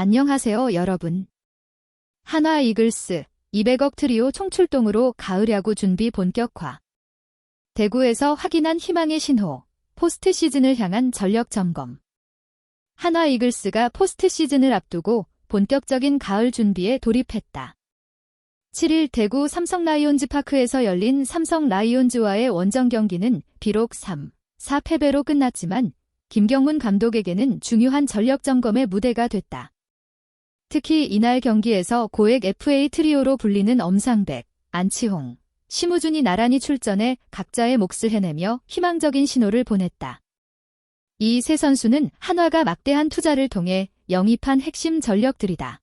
안녕하세요, 여러분. 한화 이글스 200억 트리오 총출동으로 가을 야구 준비 본격화. 대구에서 확인한 희망의 신호, 포스트 시즌을 향한 전력 점검. 한화 이글스가 포스트 시즌을 앞두고 본격적인 가을 준비에 돌입했다. 7일 대구 삼성 라이온즈 파크에서 열린 삼성 라이온즈와의 원정 경기는 비록 3, 4패배로 끝났지만 김경문 감독에게는 중요한 전력 점검의 무대가 됐다. 특히 이날 경기에서 고액 FA 트리오로 불리는 엄상백, 안치홍, 심우준이 나란히 출전해 각자의 몫을 해내며 희망적인 신호를 보냈다. 이 세 선수는 한화가 막대한 투자를 통해 영입한 핵심 전력들이다.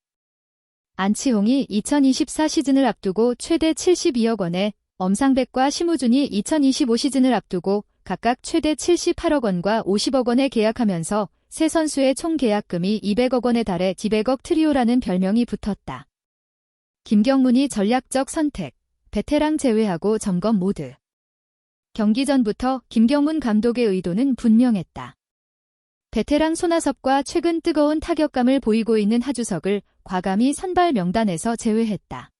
안치홍이 2024 시즌을 앞두고 최대 72억 원에 엄상백과 심우준이 2025 시즌을 앞두고 각각 최대 78억 원과 50억 원에 계약하면서 세 선수의 총 계약금이 200억 원에 달해 지백억 트리오라는 별명이 붙었다. 김경문이 전략적 선택, 베테랑 제외하고 점검 모드. 경기 전부터 김경문 감독의 의도는 분명했다. 베테랑 손아섭과 최근 뜨거운 타격감을 보이고 있는 하주석을 과감히 선발 명단에서 제외했다.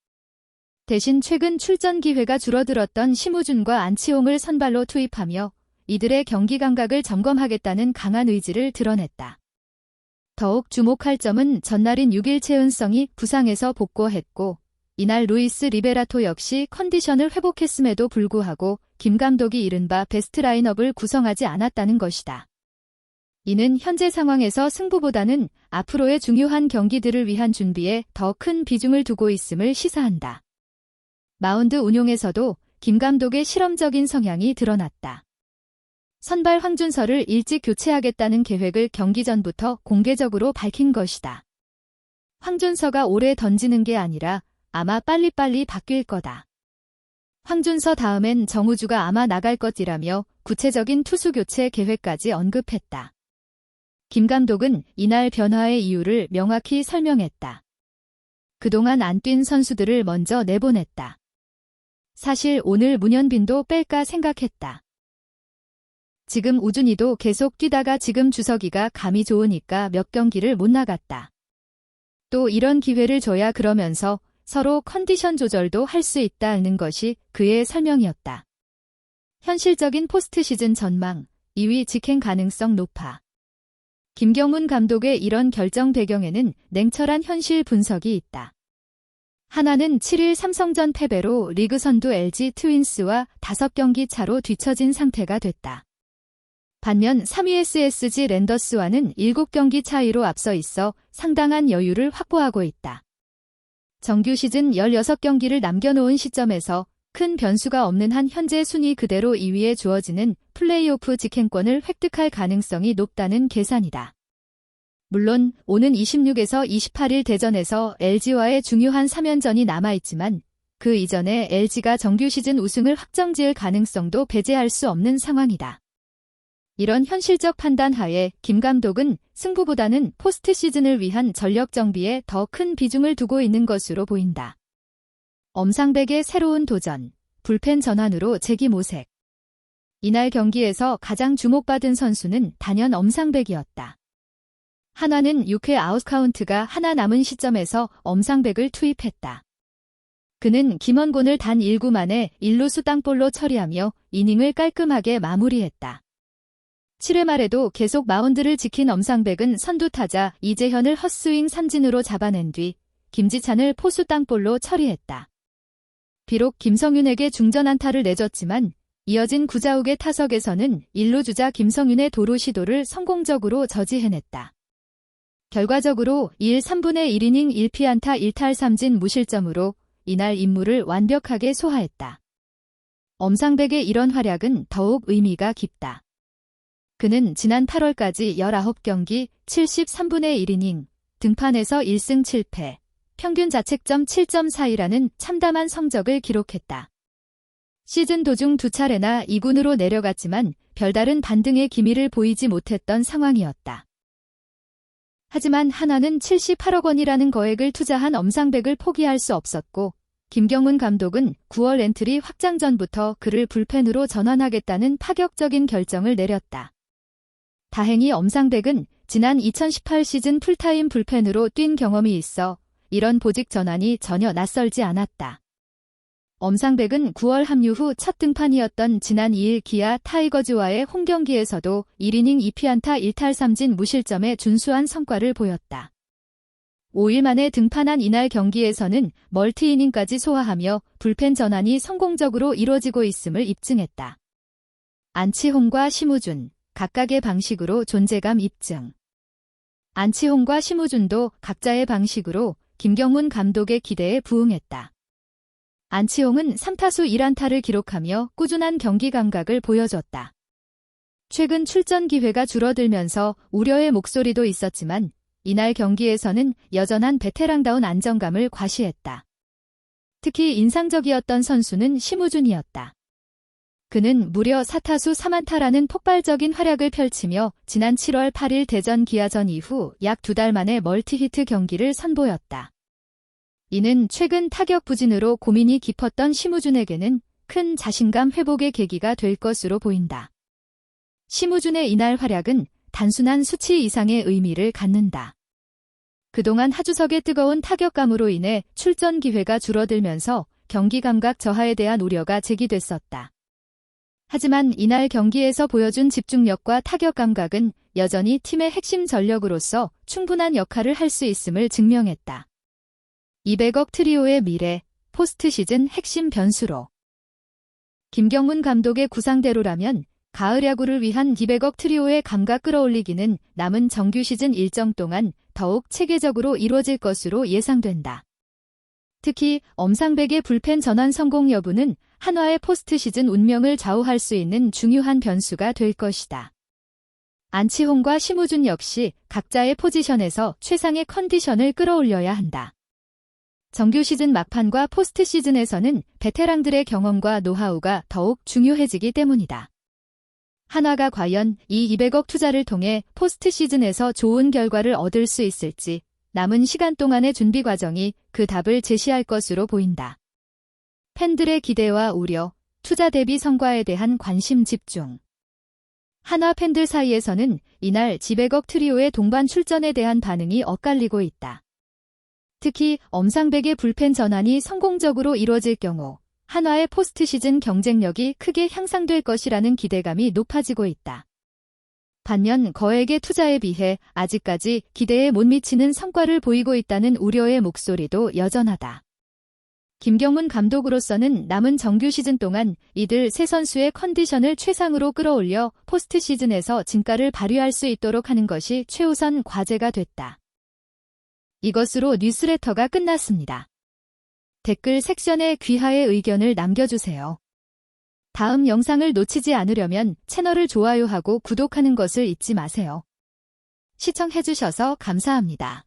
대신 최근 출전 기회가 줄어들었던 심우준과 안치홍을 선발로 투입하며 이들의 경기 감각을 점검하겠다는 강한 의지를 드러냈다. 더욱 주목할 점은 전날인 6일 최은성이 부상에서 복구했고 이날 루이스 리베라토 역시 컨디션을 회복했음에도 불구하고 김 감독이 이른바 베스트 라인업을 구성하지 않았다는 것이다. 이는 현재 상황에서 승부보다는 앞으로의 중요한 경기들을 위한 준비에 더 큰 비중을 두고 있음을 시사한다. 마운드 운용에서도 김 감독의 실험적인 성향이 드러났다. 선발 황준서를 일찍 교체하겠다는 계획을 경기 전부터 공개적으로 밝힌 것이다. 황준서가 오래 던지는 게 아니라 아마 빨리빨리 바뀔 거다. 황준서 다음엔 정우주가 아마 나갈 것이라며 구체적인 투수 교체 계획까지 언급했다. 김 감독은 이날 변화의 이유를 명확히 설명했다. 그동안 안 뛴 선수들을 먼저 내보냈다. 사실 오늘 문현빈도 뺄까 생각했다. 지금 우준이도 계속 뛰다가 지금 주석이가 감이 좋으니까 몇 경기를 못 나갔다. 또 이런 기회를 줘야 그러면서 서로 컨디션 조절도 할 수 있다는 것이 그의 설명이었다. 현실적인 포스트 시즌 전망, 2위 직행 가능성 높아. 김경문 감독의 이런 결정 배경에는 냉철한 현실 분석이 있다. 하나는 7일 삼성전 패배로 리그 선두 LG 트윈스와 5경기 차로 뒤처진 상태가 됐다. 반면 3위 SSG 랜더스와는 7경기 차이로 앞서 있어 상당한 여유를 확보하고 있다. 정규 시즌 16경기를 남겨놓은 시점에서 큰 변수가 없는 한 현재 순위 그대로 2위에 주어지는 플레이오프 직행권을 획득할 가능성이 높다는 계산이다. 물론 오는 26에서 28일 대전에서 LG와의 중요한 3연전이 남아있지만 그 이전에 LG가 정규 시즌 우승을 확정지을 가능성도 배제할 수 없는 상황이다. 이런 현실적 판단 하에 김 감독은 승부보다는 포스트 시즌을 위한 전력 정비에 더 큰 비중을 두고 있는 것으로 보인다. 엄상백의 새로운 도전, 불펜 전환으로 재기 모색. 이날 경기에서 가장 주목받은 선수는 단연 엄상백이었다. 한화는 6회 아웃카운트가 하나 남은 시점에서 엄상백을 투입했다. 그는 김원곤을 단 1구 만에 1루수 땅볼로 처리하며 이닝을 깔끔하게 마무리했다. 7회 말에도 계속 마운드를 지킨 엄상백은 선두타자 이재현을 헛스윙 삼진으로 잡아낸 뒤 김지찬을 포수 땅볼로 처리했다. 비록 김성윤에게 중전 안타를 내줬지만 이어진 구자욱의 타석에서는 1루 주자 김성윤의 도루 시도를 성공적으로 저지해냈다. 결과적으로 1 3분의 1이닝 1피안타 1탈 3진 무실점으로 이날 임무를 완벽하게 소화했다. 엄상백의 이런 활약은 더욱 의미가 깊다. 그는 지난 8월까지 19경기 73분의 1이닝 등판에서 1승 7패, 평균 자책점 7.42라는 참담한 성적을 기록했다. 시즌 도중 두 차례나 2군으로 내려갔지만 별다른 반등의 기미를 보이지 못했던 상황이었다. 하지만 하나는 78억 원이라는 거액을 투자한 엄상백을 포기할 수 없었고 김경문 감독은 9월 엔트리 확장 전부터 그를 불펜으로 전환하겠다는 파격적인 결정을 내렸다. 다행히 엄상백은 지난 2018 시즌 풀타임 불펜으로 뛴 경험이 있어 이런 보직 전환이 전혀 낯설지 않았다. 엄상백은 9월 합류 후 첫 등판이었던 지난 2일 기아 타이거즈와의 홈 경기에서도 1이닝 2피안타 1탈 3진 무실점의 준수한 성과를 보였다. 5일 만에 등판한 이날 경기에서는 멀티이닝까지 소화하며 불펜 전환이 성공적으로 이루어지고 있음을 입증했다. 안치홍과 심우준, 각각의 방식으로 존재감 입증. 안치홍과 심우준도 각자의 방식으로 김경문 감독의 기대에 부응했다. 안치홍은 3타수 1안타를 기록하며 꾸준한 경기 감각을 보여줬다. 최근 출전 기회가 줄어들면서 우려의 목소리도 있었지만 이날 경기에서는 여전한 베테랑다운 안정감을 과시했다. 특히 인상적이었던 선수는 심우준이었다. 그는 무려 4타수 3안타라는 폭발적인 활약을 펼치며 지난 7월 8일 대전 기아전 이후 약 두 달 만에 멀티히트 경기를 선보였다. 이는 최근 타격 부진으로 고민이 깊었던 심우준에게는 큰 자신감 회복의 계기가 될 것으로 보인다. 심우준의 이날 활약은 단순한 수치 이상의 의미를 갖는다. 그동안 하주석의 뜨거운 타격감으로 인해 출전 기회가 줄어들면서 경기 감각 저하에 대한 우려가 제기됐었다. 하지만 이날 경기에서 보여준 집중력과 타격 감각은 여전히 팀의 핵심 전력으로서 충분한 역할을 할 수 있음을 증명했다. 200억 트리오의 미래, 포스트 시즌 핵심 변수로. 김경문 감독의 구상대로라면 가을 야구를 위한 200억 트리오의 감각 끌어올리기는 남은 정규 시즌 일정 동안 더욱 체계적으로 이루어질 것으로 예상된다. 특히 엄상백의 불펜 전환 성공 여부는 한화의 포스트 시즌 운명을 좌우할 수 있는 중요한 변수가 될 것이다. 안치홍과 심우준 역시 각자의 포지션에서 최상의 컨디션을 끌어올려야 한다. 정규 시즌 막판과 포스트 시즌에서는 베테랑들의 경험과 노하우가 더욱 중요해지기 때문이다. 한화가 과연 이 200억 투자를 통해 포스트 시즌에서 좋은 결과를 얻을 수 있을지 남은 시간 동안의 준비 과정이 그 답을 제시할 것으로 보인다. 팬들의 기대와 우려, 투자 대비 성과에 대한 관심 집중. 한화 팬들 사이에서는 이날 지백억 트리오의 동반 출전에 대한 반응이 엇갈리고 있다. 특히 엄상백의 불펜 전환이 성공적으로 이루어질 경우 한화의 포스트 시즌 경쟁력이 크게 향상될 것이라는 기대감이 높아지고 있다. 반면 거액의 투자에 비해 아직까지 기대에 못 미치는 성과를 보이고 있다는 우려의 목소리도 여전하다. 김경문 감독으로서는 남은 정규 시즌 동안 이들 세 선수의 컨디션을 최상으로 끌어올려 포스트 시즌에서 진가를 발휘할 수 있도록 하는 것이 최우선 과제가 됐다. 이것으로 뉴스레터가 끝났습니다. 댓글 섹션에 귀하의 의견을 남겨주세요. 다음 영상을 놓치지 않으려면 채널을 좋아요하고 구독하는 것을 잊지 마세요. 시청해주셔서 감사합니다.